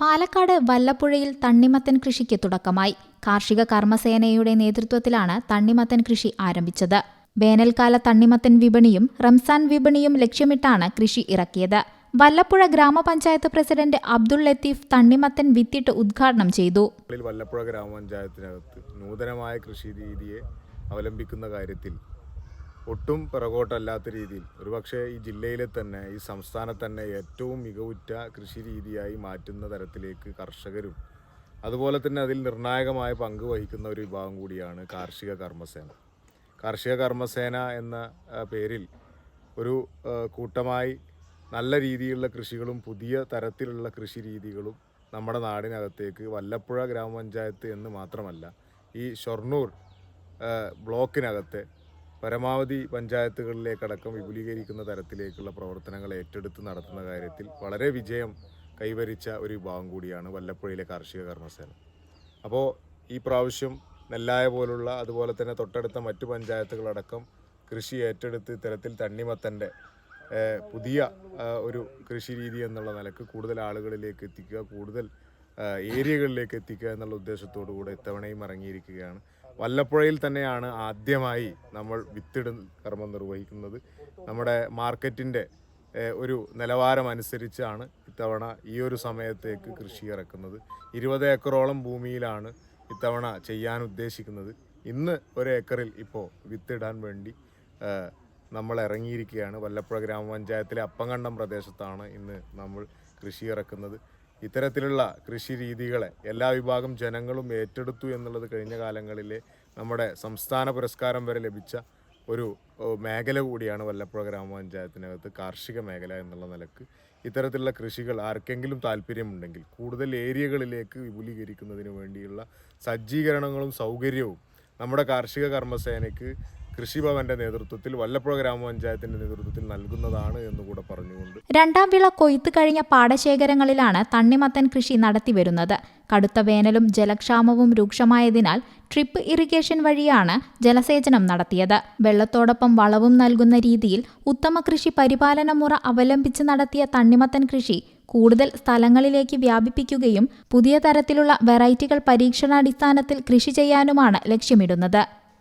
പാലക്കാട് വല്ലപ്പുഴയിൽ തണ്ണിമത്തൻ കൃഷിക്ക് തുടക്കമായി. കാർഷിക കർമ്മസേനയുടെ നേതൃത്വത്തിലാണ് തണ്ണിമത്തൻ കൃഷി ആരംഭിച്ചത്. വേനൽക്കാല തണ്ണിമത്തൻ വിപണിയും റംസാൻ വിപണിയും ലക്ഷ്യമിട്ടാണ് കൃഷി ഇറക്കിയത്. വല്ലപ്പുഴ ഗ്രാമപഞ്ചായത്ത് പ്രസിഡന്റ് അബ്ദുൾ ലത്തീഫ് തണ്ണിമത്തൻ വിത്തിട്ട് ഉദ്ഘാടനം ചെയ്തു. വല്ലപ്പുഴ ഗ്രാമപഞ്ചായത്തിനകത്ത് നൂതനമായ കൃഷി രീതിയെ അവലംബിക്കുന്ന കാര്യത്തിൽ ഒട്ടും പിറകോട്ടല്ലാത്ത രീതിയിൽ. ഒരുപക്ഷെ ഈ ജില്ലയിലെ തന്നെ ഈ സംസ്ഥാനത്ത് തന്നെ ഏറ്റവും മികവുറ്റ കൃഷി രീതിയായി മാറ്റുന്ന തരത്തിലേക്ക് കർഷകരും അതുപോലെ തന്നെ അതിൽ നിർണായകമായ പങ്ക് വഹിക്കുന്ന ഒരു വിഭാഗം കൂടിയാണ് കാർഷിക കർമ്മസേന. കാർഷിക കർമ്മസേന എന്ന പേരിൽ ഒരു കൂട്ടമായി നല്ല രീതിയിലുള്ള കൃഷികളും പുതിയ തരത്തിലുള്ള കൃഷി രീതികളും നമ്മുടെ നാടിനകത്തേക്ക് വല്ലപ്പുഴ ഗ്രാമപഞ്ചായത്ത് എന്ന് മാത്രമല്ല ഈ ഷൊർണൂർ ബ്ലോക്കിനകത്തെ പരമാവധി പഞ്ചായത്തുകളിലേക്കടക്കം വിപുലീകരിക്കുന്ന തരത്തിലേക്കുള്ള പ്രവർത്തനങ്ങൾ ഏറ്റെടുത്ത് നടത്തുന്ന കാര്യത്തിൽ വളരെ വിജയം കൈവരിച്ച ഒരു വിഭാഗം കൂടിയാണ് വല്ലപ്പുഴയിലെ കാർഷിക കർമ്മസേന. അപ്പോൾ ഈ പ്രാവശ്യം നെല്ലായ പോലുള്ള അതുപോലെ തന്നെ തൊട്ടടുത്ത മറ്റു പഞ്ചായത്തുകളടക്കം കൃഷി ഏറ്റെടുത്ത് ഇത്തരത്തിൽ തണ്ണിമത്തന്റെ പുതിയ ഒരു കൃഷി രീതി എന്നുള്ള നിലയ്ക്ക് കൂടുതൽ ആളുകളിലേക്ക് എത്തിക്കുക കൂടുതൽ ഏരിയകളിലേക്ക് എത്തിക്കുക എന്നുള്ള ഉദ്ദേശത്തോടു കൂടെ ഇത്തവണയും ഇറങ്ങിയിരിക്കുകയാണ്. വല്ലപ്പുഴയിൽ തന്നെയാണ് ആദ്യമായി നമ്മൾ വിത്തിടൽ കർമ്മം നിർവഹിക്കുന്നത്. നമ്മുടെ മാർക്കറ്റിന്റെ ഒരു നിലവാരം അനുസരിച്ചാണ് ഇത്തവണ ഈ ഒരു സമയത്തേക്ക് കൃഷി ഇറക്കുന്നത്. ഇരുപത് ഏക്കറോളം ഭൂമിയിലാണ് ഇത്തവണ ചെയ്യാൻ ഉദ്ദേശിക്കുന്നത്. ഇന്ന് ഒരു ഏക്കറിൽ ഇപ്പോൾ വിത്തിടാൻ വേണ്ടി നമ്മൾ ഇറങ്ങിയിരിക്കുകയാണ്. വല്ലപ്പുഴ ഗ്രാമപഞ്ചായത്തിലെ അപ്പങ്കണ്ടം പ്രദേശത്താണ് ഇന്ന് നമ്മൾ കൃഷി ഇറക്കുന്നത്. ഇത്തരത്തിലുള്ള കൃഷി രീതികളെ എല്ലാ വിഭാഗം ജനങ്ങളും ഏറ്റെടുത്തു എന്നുള്ളത് കഴിഞ്ഞ കാലങ്ങളിൽ നമ്മുടെ സംസ്ഥാന പുരസ്കാരം വരെ ലഭിച്ച ഒരു മേഖല കൂടിയാണ് വല്ലപ്പുഴ ഗ്രാമപഞ്ചായത്തിനകത്ത് കാർഷിക മേഖല എന്നുള്ള നിലയ്ക്ക്. ഇത്തരത്തിലുള്ള കൃഷികൾ ആർക്കെങ്കിലും താല്പര്യമുണ്ടെങ്കിൽ കൂടുതൽ ഏരിയകളിലേക്ക് വിപുലീകരിക്കുന്നതിന് വേണ്ടിയുള്ള സജ്ജീകരണങ്ങളും സൗകര്യവും നമ്മുടെ കാർഷിക കർമ്മസേനയ്ക്ക് കൃഷിഭവന്റെ നേതൃത്വത്തിൽ വല്ലപ്പുഴ ഗ്രാമപഞ്ചായത്തിന്റെ നേതൃത്വത്തിൽ നൽകുന്നതാണ് എന്ന് കൂടെ പറഞ്ഞുകൊണ്ട് രണ്ടാം വിള കൊയ്ത്ത് കഴിഞ്ഞ പാടശേഖരങ്ങളിലാണ് തണ്ണിമത്തൻ കൃഷി നടത്തിവരുന്നത് കടുത്ത വേനലും ജലക്ഷാമവും രൂക്ഷമായതിനാൽ ട്രിപ്പ് ഇറിഗേഷൻ വഴിയാണ് ജലസേചനം നടത്തിയത്. വെള്ളത്തോടൊപ്പം വളവും നൽകുന്ന രീതിയിൽ ഉത്തമ കൃഷി പരിപാലന മുറ അവലംബിച്ച് നടത്തിയ തണ്ണിമത്തൻ കൃഷി കൂടുതൽ സ്ഥലങ്ങളിലേക്ക് വ്യാപിപ്പിക്കുകയും പുതിയ തരത്തിലുള്ള വെറൈറ്റികൾ പരീക്ഷണാടിസ്ഥാനത്തിൽ കൃഷി ചെയ്യാനുമാണ് ലക്ഷ്യമിടുന്നത്.